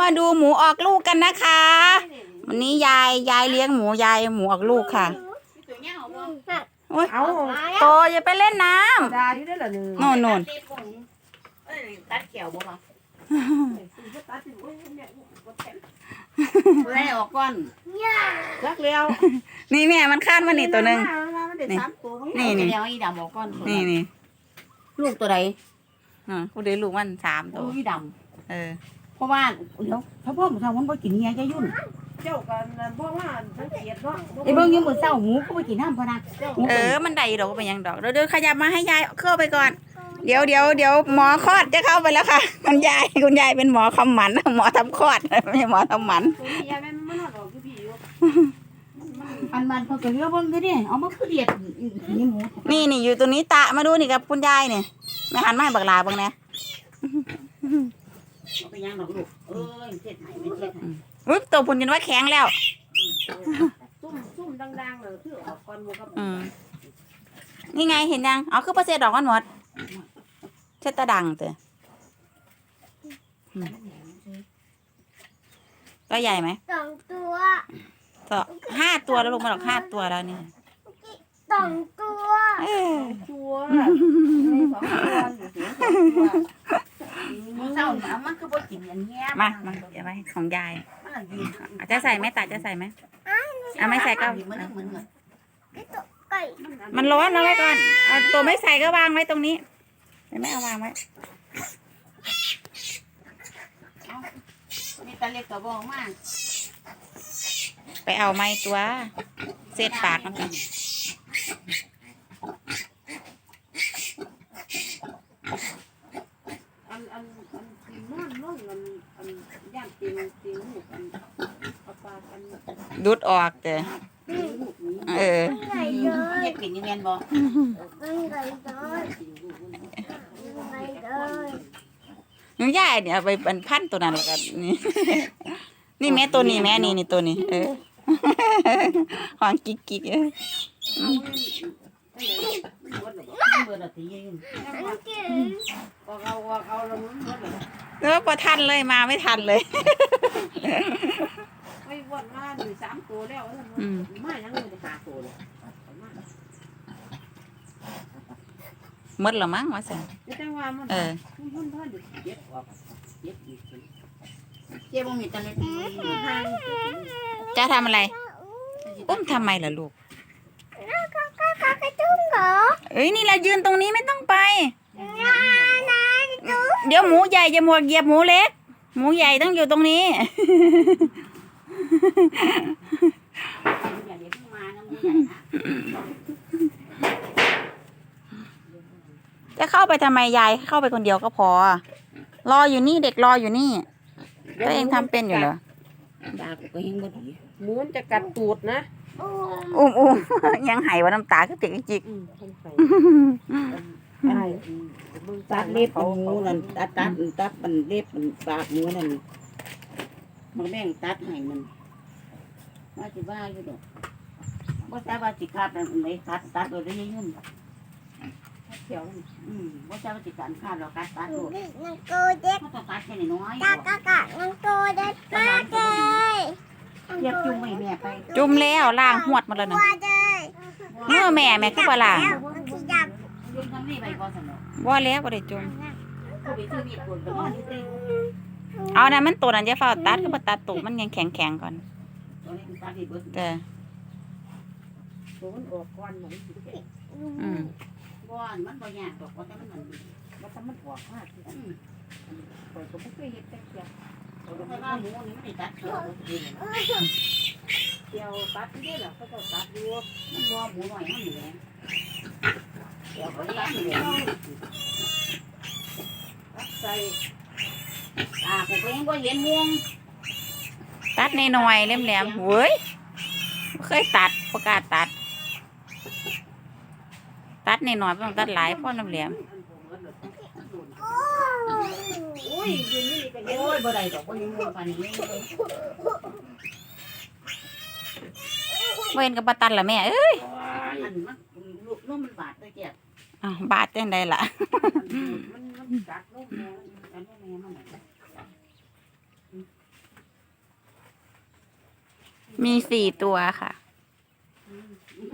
มาดูหมูออกลูกกันนะคะ วันนี้ยายยายเลี้ยงหมูยายหมูออกลูกค่ะโอ้ยเอาโตอย่าไปเล่นน้ดาอยู่ได้ละหนึ่งำโน่นโน่นตัดเขียวบ่ป่ะตัดสิโอ้ยเนี่ยไล่ออกก่อนรักแล้วนี่แม่มันคาดมานี่ตัวหนึ่งมันได้สามตัวนี่นี่เดี๋ยวอีดำออกก่อนนี่นี่ลูกตัวใดอ่ากูเดี๋ยวลูกมันสามตัลูวกอีดเออำ เพราะว่าเดี๋ยวถ้าพ่อผมทำมันบ่กินเงี้ยจะยุ่นเจ้ากันบอกว่าสังเกตเนาะไอ้เบิ่งยังมื้อเช้าหมูก็บ่กินน้ำพะนะเออ มันได้ดอกก็เป็นหยังดอกเดี๋ยวเดี๋ยวขยับมาให้ยายเข้าไปก่อน เดี๋ยวเดี๋ยวเดี๋ยวหมอคลอดจะเข้าไปแล้วค่ะ คุณยายคุณยายเป็นหมอคำหมันหมอทำคลอดไม่ใช่หมอทำหมันตัวนี้ยายแม่มันนอนออกคือพี่อยู่อันมันเขาก็เลือกเบิ่งคือนี่เอามาคือเดียดนี่หมูนี่นี่อยู่ตรงนี้ตะมาดูนี่กับคุณยายนี่แม่หันมาให้บักลาเบ้างนะ เอาไปย่างดอกลูกเอ้ยเฮ็ดให้ไม่เฮ็ดให้อุ๊ยตัวพุ่นจนว่าแข็งแล้ว ซุ่มซุ่มดังๆเลยคือออกก่อนหมูกับอืม นี่ไงเห็นยังอ๋อคือเปอร์เซ็นต์ดอกมันหมดเช็ดตาดังเตอก็ใหญ่ไหมสองตัวก็ห้าตัวแล้วลงมาดอกห้าตัวแล้วนี่สองตัวเออตัวมีสองตัวอยู่เสียงสองตัวหมูเช้าเอามันคือบ่กิน อันเงี้ยมามาเดี๋ยวไว้ของยายมันละดีอาจจะใส่ไหมตาจะใส่ไหมอะไม่ใส่ก็เหมือนเหมือนเหมือนไก่มันร้อนเอาไว้ก่อนเอาตัวไม่ใส่ก็วางไว้ตรงนี้เห็นไหมเอาวางไว้มีตาเล็กก็บอกมาไปเอาไม้ตัว เศษปากมันกันอันอันอันนอนนอนอันอันย่างตีนตีนหูกันปลาปลากัน ดูดออกเตอตีนหูนี้เออไก่เลเฮ็ยดกินอยู่แม่นบ่ไก่เลยไก่เลยหนูยายเนี่ยเอาไปเป็นพันตัวนั้นแล้วกันนี่นี่แม่ตัวนี้แม่นี่นี่ตัวนี้เออหวางกิ๊กกิ๊กเออมันเบิดละตีอยู่ว่าเอาว่าเอาแล้วมันหมดเลยเออพอทันเลยมาไม่ทันเลยไม่ วนมาหนึ่งสามตัวแล้วอืมมายังไม่ได้หาตัวเลยหมดและมั้งว่าสั่นแต่ว่ามันเออมันเพิ่นเย็บออกเย็บอีกเจ๊บ่มีตาเล็กจะทำอะไร อุ้มทำไมล่ะลูกก็ก็ก็กระจุ้งเหรอเอ้ยนี่เรายืนตรงนี้ไม่ต้องไปนานาจุ้งเดี๋ยวหมูใหญ่จะหมวกเหยียบหมูเล็ก หมูใหญ่ต้องอยู่ตรงนี้ อย่าเดี๋ยวมานะมึงใหญ่นะจะเข้าไปทำไมยายเข้าไปคนเดียวก็พอ รออยู่นี่เด็กรออยู่นี่ตัวเองทำเป็นอยู่เหรอตาก็ยังบ่ดีหมูนจะกัดตูดนะอุ้มอุ้มอุ้มยังไหายว่าน้ำตาก็ติกจิกอืมคนใส่ใช่ตัดเล็บหมูนั่นตัดตัดตัดมันเล็บมันปากหมูนั่นมันแม่งตัดให้มัน ว่าสิว่าอยู่ดอกบ่ทราบว่าสิขาดมันไม่ขาดตัดโดยได้ยุ่นเขียวอืมบ่ทราบว่าสิการขาดเราขาดตัดโดยนังโกเด็กมันต้องตัดแค่น้อยกากากะนังโกเด็กมากเลยเทียบจุ่มไว้แม่ไปจุ่มแล้วล่างหวดมาแล้วตันะวเลยเมื่อแม่แม่คือว่าล่างมันขยับจุ่มทำนี่ไปบ่สนุกว่าแล้วก็ได้จุ่มก็ไปซื้อมีดปวดไปนอนอยู่เต้เอานะมันตัวนั้นจะเฝ้าตัดก็มาตัดตุกมันยังแข็งแข็งๆก่อน ตัวนี้ตัดให้เบิดแต่ตัวมันออกก่อนหน่อยอืมบ่อนมันบ่ยากดอกว่าแต่มันนั่นว่าถ้ามันออกมากอืมข่อยก็บ่เคยเฮ็ดแต่เดียวแต่ว่าหมูนี่มันได้ตัดเขียวเองเดียวตัดนี่แหละเขาก็ตัดอยู่มันบ่หมูหน่อยมันเหลือเดี๋ยวเขาตัดเหลือตัดใส่ตาผมก็ยังบ่เห็นม่วง ตัดในหน่อยๆแหลมๆเว้ยบ่เคยตัดประกล้าศตัด ตัดในหน่อยๆไม่ต้องตัดหลายเพราะน้ำแหลมอุ้ยยืนนี่ก็เห็นโอ้ยบ่ได้ดอกบ่ยังม่วงปานนี้เว้นกับปตันละแม่เอ้ยอันมันลูกน้มมันบาดเลยแก่อ้าวบาดจังไดล่ะ มันมันกัดลูกแม่อันนี้แม่มัน มีสี่ตัวค่ะ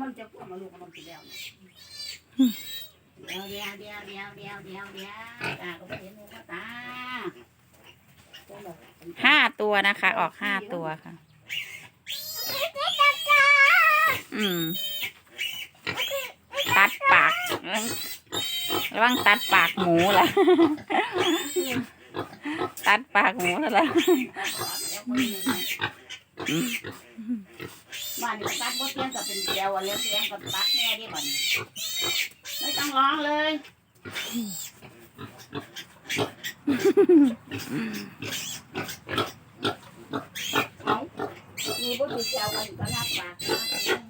มันจะพวกมาลูกมันสิแล้วเดี๋ยวเดี๋ยวเดี๋ยวเดี๋ยวเดี๋ยวเดี๋ยวเดี๋ยวตาก็ไม่เห็นลูกตาห้าตัวนะคะ ออกห้าตัวค่ะ อืม ตัดปากระวังตัดปากหมูล่ะตัดปากหมูแล้วล่ะ บ้านนี้ตัดบ่เตียงก็เป็นเดียวอะเลี้ยงเตียงก็ตัดแม่ดิบัดนี้ไม่ต้องร้องเลยเอามีบ่ติดเจียวกันก็นับปาก